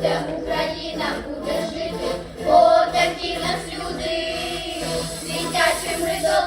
буде, Україна буде жити, отакі нас люди, світячим до...